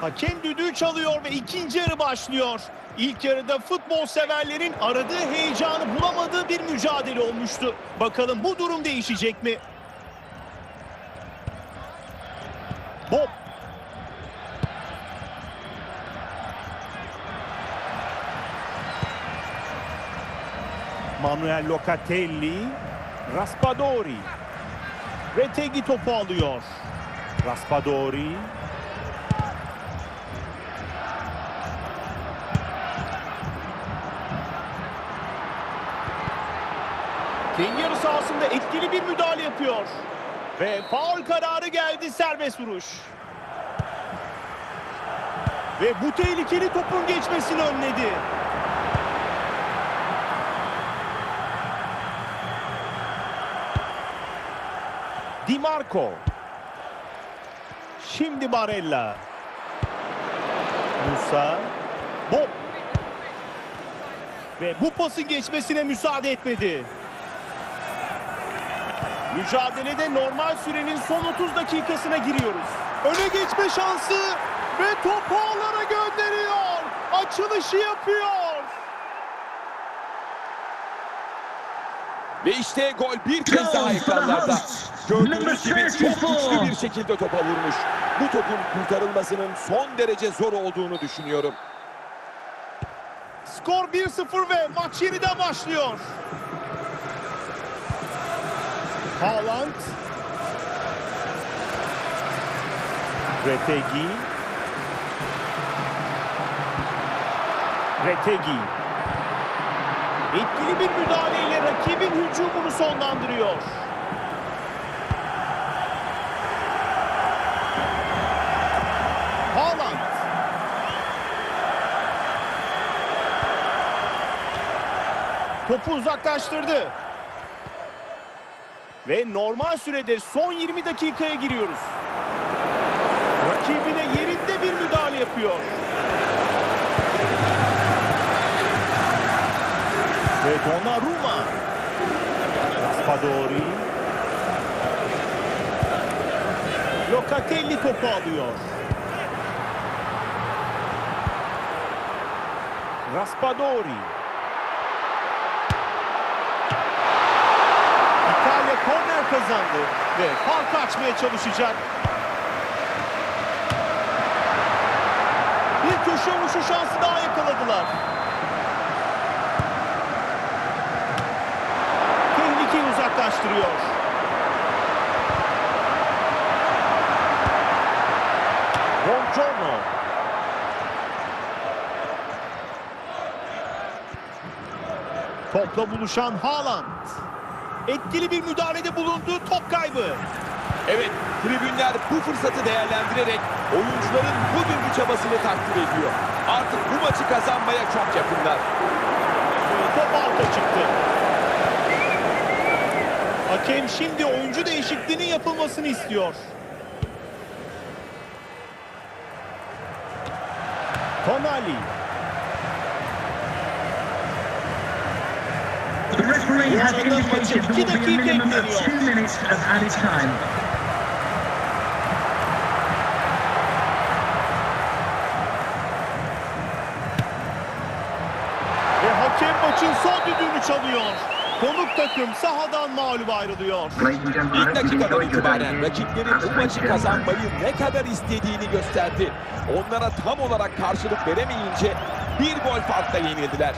Hakem düdüğü çalıyor ve ikinci yarı başlıyor. İlk yarıda futbol severlerin aradığı heyecanı bulamadığı bir mücadele olmuştu. Bakalım bu durum değişecek mi? Bob. Manuel Locatelli, Raspadori. Retegi topu alıyor. Raspadori. Kendi yarı sahasında etkili bir müdahale yapıyor. Ve faul kararı geldi serbest vuruş. Ve bu tehlikeli topun geçmesini önledi. Di Marco. Şimdi Barella. Musa. Bob. Ve bu pasın geçmesine müsaade etmedi. Mücadelede normal sürenin son 30 dakikasına giriyoruz. Öne geçme şansı ve topu ağlara gönderiyor. Açılışı yapıyor. Ve işte gol bir kez daha ekranlarda. Gördüğünüz gibi çok güçlü bir şekilde topa vurmuş. Bu topun kurtarılmasının son derece zor olduğunu düşünüyorum. Skor 1-0 ve maç yeniden başlıyor. Haaland. Retegi. Retegi. Etkili bir müdahaleyle rakibin hücumunu sonlandırıyor. Haaland. Topu uzaklaştırdı. Ve normal sürede son 20 dakikaya giriyoruz. Rakibine yerinde bir müdahale yapıyor. Ve Donnarumma. Raspadori. Locatelli topu alıyor. Raspadori. Korner kazandı ve fark açmaya çalışacak. Bir köşe vuruşu şansı daha yakaladılar. Tehlikeyi uzaklaştırıyor. Buongiorno. Topla buluşan Haaland. Etkili bir müdahalede bulundu. Top kaybı. Evet, tribünler bu fırsatı değerlendirerek oyuncuların bugünkü çabasını takdir ediyor. Artık bu maçı kazanmaya çok yakınlar. Top alta çıktı. Hakem şimdi oyuncu değişikliğinin yapılmasını istiyor. Tonali. Will be a dakika minimum of ekleniyor. two minutes of added time. Ve hakem maçın son düdüğünü çalıyor. Konuk takım sahadan mağlup ayrılıyor. İlk dakikadan itibaren rakipleri bu maçı kazanmayı ne kadar istediğini gösterdi. Onlara tam olarak karşılık veremeyince bir gol farkla yenildiler.